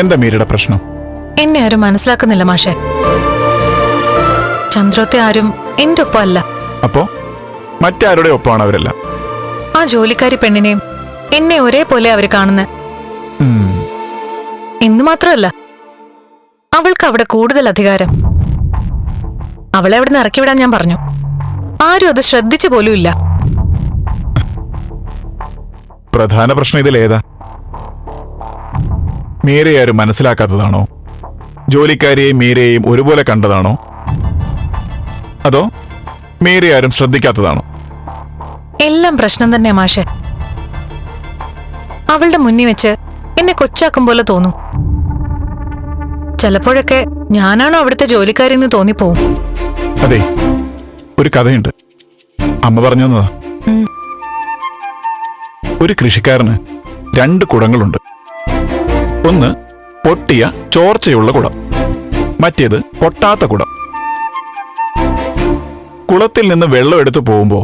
എന്താ മീരയുടെ പ്രശ്നം? എന്നെ ആരും മനസ്സിലാക്കുന്നില്ല മാഷെ. ചന്ദ്രത്തെ ആരും എന്റെ ഒപ്പം അല്ല അപ്പോ? മറ്റാരുടെ ഒപ്പമാണ് അവരെല്ലാം? ആ ജോലിക്കാരി പെണ്ണിനെയും എന്നെ ഒരേപോലെ അവർ കാണുന്നത് ഉം, എന്ന് മാത്രമല്ല അവൾക്ക് അവിടെ കൂടുതൽ അധികാരം. അവളെ അവിടെ നിന്ന് ഇറക്കി വിടാൻ ഞാൻ പറഞ്ഞു. ആരും അത് ശ്രദ്ധിച്ചു പോലും ഇല്ല പ്രധാന പ്രശ്നം ഇതിലേതാ? മീരയെ ആരും മനസ്സിലാക്കാത്തതാണോ? ജോലിക്കാരെയും മീരയെയും ഒരുപോലെ കണ്ടതാണോ? അതോ മീരയെ ആരും ശ്രദ്ധിക്കാത്തതാണോ? എല്ലാം പ്രശ്നം തന്നെ മാഷെ. അവളുടെ മുന്നിൽ വെച്ച് എന്നെ കൊച്ചാക്കും പോലെ തോന്നും. ചിലപ്പോഴൊക്കെ ഞാനാണോ അവിടുത്തെ ജോലിക്കാരിന്ന് തോന്നിപ്പോവും. അതെ ഒരു കഥയുണ്ട്. അമ്മ പറഞ്ഞു തന്നതാ ഒരു കൃഷിക്കാരന് രണ്ട് കുടങ്ങളുണ്ട്. ഒന്ന് പൊട്ടിയ ചോർച്ചയുള്ള കുടം. മറ്റേത് പൊട്ടാത്ത കുടം. കുളത്തിൽ നിന്ന് വെള്ളം എടുത്തു പോകുമ്പോൾ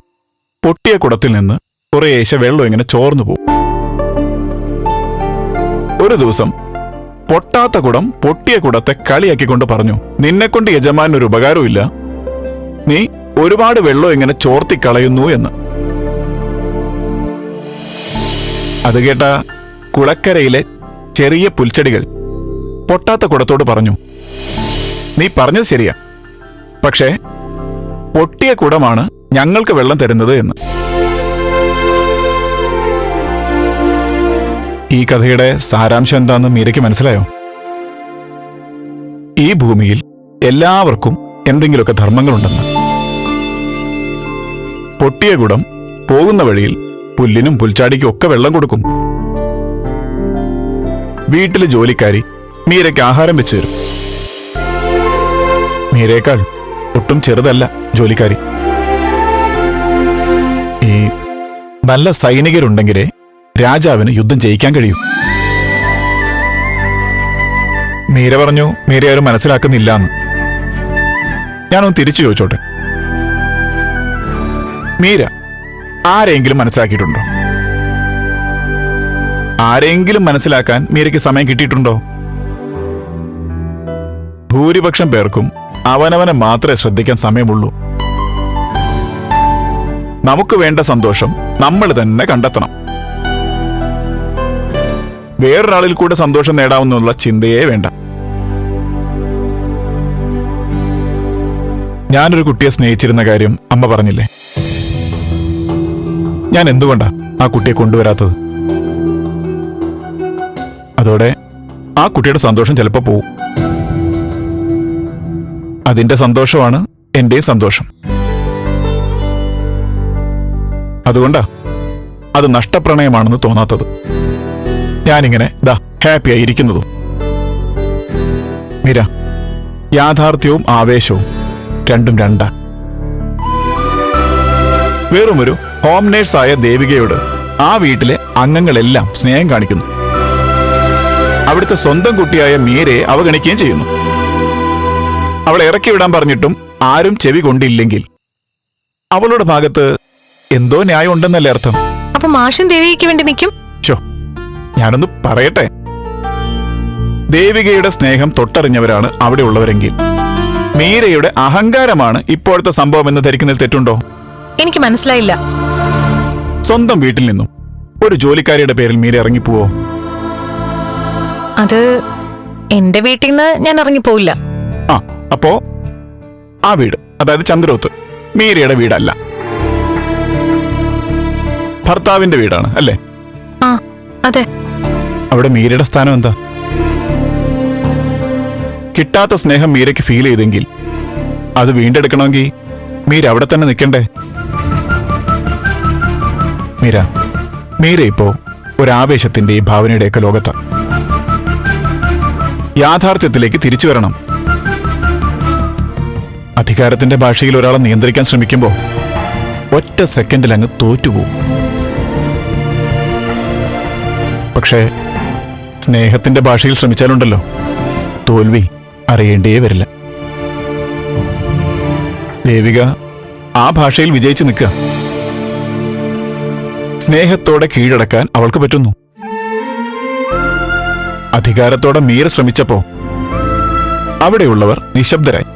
പൊട്ടിയ കുടത്തിൽ നിന്ന് കുറേശ്ശെ വെള്ളം ഇങ്ങനെ ചോർന്നു പോകും. ഒരു ദിവസം പൊട്ടാത്ത കുടം പൊട്ടിയ കുടത്തെ കളിയാക്കിക്കൊണ്ട് പറഞ്ഞു നിന്നെക്കൊണ്ട് യജമാൻ ഒരു ഉപകാരവും ഇല്ല. നീ ഒരുപാട് വെള്ളം ഇങ്ങനെ ചോർത്തി കളയുന്നു എന്ന്. അത് കേട്ട കുളക്കരയിലെ ചെറിയ പുൽച്ചെടികൾ. പൊട്ടാത്ത കുടത്തോട് പറഞ്ഞു നീ പറഞ്ഞത് ശരിയാ. പക്ഷേ പൊട്ടിയ കുടമാണ് ഞങ്ങൾക്ക് വെള്ളം തരുന്നത് എന്ന്. ഈ കഥയുടെ സാരാംശം എന്താന്ന് മീരയ്ക്ക് മനസ്സിലായോ? ഈ ഭൂമിയിൽ എല്ലാവർക്കും എന്തെങ്കിലുമൊക്കെ ധർമ്മങ്ങളുണ്ടെന്ന്. പൊട്ടിയ കുടം പോകുന്ന വഴിയിൽ പുല്ലിനും പുൽച്ചാടിക്കും ഒക്കെ വെള്ളം കൊടുക്കും. വീട്ടിലെ ജോലിക്കാരി മീരയ്ക്ക് ആഹാരം വെച്ചു തരും. മീരയേക്കാൾ ഒട്ടും ചെറുതല്ല ജോലിക്കാരി. ഈ നല്ല സൈനികരുണ്ടെങ്കിലേ രാജാവിന് യുദ്ധം ജയിക്കാൻ കഴിയൂ. മീര പറഞ്ഞു മീര ആരും മനസ്സിലാക്കുന്നില്ല എന്ന് ഞാനൊന്ന് തിരിച്ചു ചോദിച്ചോട്ടെ. മീര ആരെങ്കിലും മനസ്സിലാക്കിയിട്ടുണ്ടോ? ആരെങ്കിലും മനസ്സിലാക്കാൻ മീരയ്ക്ക് സമയം കിട്ടിയിട്ടുണ്ടോ? ഭൂരിപക്ഷം പേർക്കും അവനവനെ മാത്രമേ ശ്രദ്ധിക്കാൻ സമയമുള്ളൂ. നമുക്ക് വേണ്ട സന്തോഷം നമ്മൾ തന്നെ കണ്ടെത്തണം. വേറൊരാളിൽ കൂടെ സന്തോഷം നേടാമെന്നുള്ള ചിന്തയേ വേണ്ട. ഞാനൊരു കുട്ടിയെ സ്നേഹിച്ചിരുന്ന കാര്യം അമ്മ പറഞ്ഞില്ലേ? ഞാൻ എന്തുകൊണ്ടാ ആ കുട്ടിയെ കൊണ്ടുവരാത്തത്? അതോടെ ആ കുട്ടിയുടെ സന്തോഷം ചിലപ്പോൾ പോവും. അതിന്റെ സന്തോഷമാണ് എന്റെ സന്തോഷം. അതുകൊണ്ടാ അത് നഷ്ടപ്രണയമാണെന്ന് തോന്നാത്തത്. ഞാനിങ്ങനെ ദാ ഹാപ്പിയായി ഇരിക്കുന്നതും. മീര യാഥാർത്ഥ്യവും ആവേശവും രണ്ടും രണ്ടാ. വെറുമൊരു ഹോം നേഴ്സായ ദേവികയോട് ആ വീട്ടിലെ അംഗങ്ങളെല്ലാം സ്നേഹം കാണിക്കുന്നു. അവിടുത്തെ സ്വന്തം കുട്ടിയായ മീരയെ അവഗണിക്കുകയും ചെയ്യുന്നു. അവളെ ഇറക്കി വിടാൻ പറഞ്ഞിട്ടും ആരും ചെവി കൊണ്ടില്ലെങ്കിൽ. അവളുടെ ഭാഗത്ത് എന്തോ ന്യായം ഉണ്ടെന്നല്ലേ അർത്ഥം? അപ്പൊ മാഷൻ ദേവികയ്ക്ക് വേണ്ടി നിൽക്കും ഞാനൊന്ന് പറയട്ടെ. ദേവികയുടെ സ്നേഹം തൊട്ടറിഞ്ഞവരാണ് അവിടെ ഉള്ളവരെങ്കിൽ. മീരയുടെ അഹങ്കാരമാണ് ഇപ്പോഴത്തെ സംഭവം എന്ന് ധരിക്കുന്നതിൽ തെറ്റുണ്ടോ? എനിക്ക് മനസ്സിലായില്ല. സ്വന്തം വീട്ടിൽ നിന്നും ഒരു ജോലിക്കാരിയുടെ പേരിൽ മീര ഇറങ്ങിപ്പോവോ? അത് എന്റെ വീട്ടിൽ നിന്ന് ഞാൻ ഇറങ്ങിപ്പോയില്ല ആ അപ്പോ ആ വീട് അതായത് ചന്ദ്രോത്ത് മീരയുടെ വീടല്ല. ഭർത്താവിന്റെ വീടാണ് അല്ലേ? ആ അതെ. അവിടെ മീരയുടെ സ്ഥാനം എന്താ? കിട്ടാത്ത സ്നേഹം മീരയ്ക്ക് ഫീൽ ചെയ്തെങ്കിൽ അത് വീണ്ടെടുക്കണമെങ്കിൽ മീര അവിടെ തന്നെ നിൽക്കണ്ടേ? മീര മീര ഇപ്പോ ഒരു ആവേശത്തിന്റെയും ഭാവനയുടെയൊക്കെ ലോകത്ത്. യാഥാർത്ഥ്യത്തിലേക്ക് തിരിച്ചു വരണം. അധികാരത്തിന്റെ ഭാഷയിൽ ഒരാളെ നിയന്ത്രിക്കാൻ ശ്രമിക്കുമ്പോൾ ഒറ്റ സെക്കൻഡിൽ അങ്ങ് തോറ്റുപോകും. പക്ഷേ സ്നേഹത്തിന്റെ ഭാഷയിൽ ശ്രമിച്ചാലുണ്ടല്ലോ തോൽവി അറിയേണ്ടേ വരില്ല. ദേവിക ആ ഭാഷയിൽ വിജയിച്ചു നിൽക്കുക. സ്നേഹത്തോടെ കീഴടക്കാൻ അവൾക്ക് പറ്റുന്നു. അധികാരത്തോടെ മീര ശ്രമിച്ചപ്പോ അവിടെയുള്ളവർ നിശബ്ദരായി.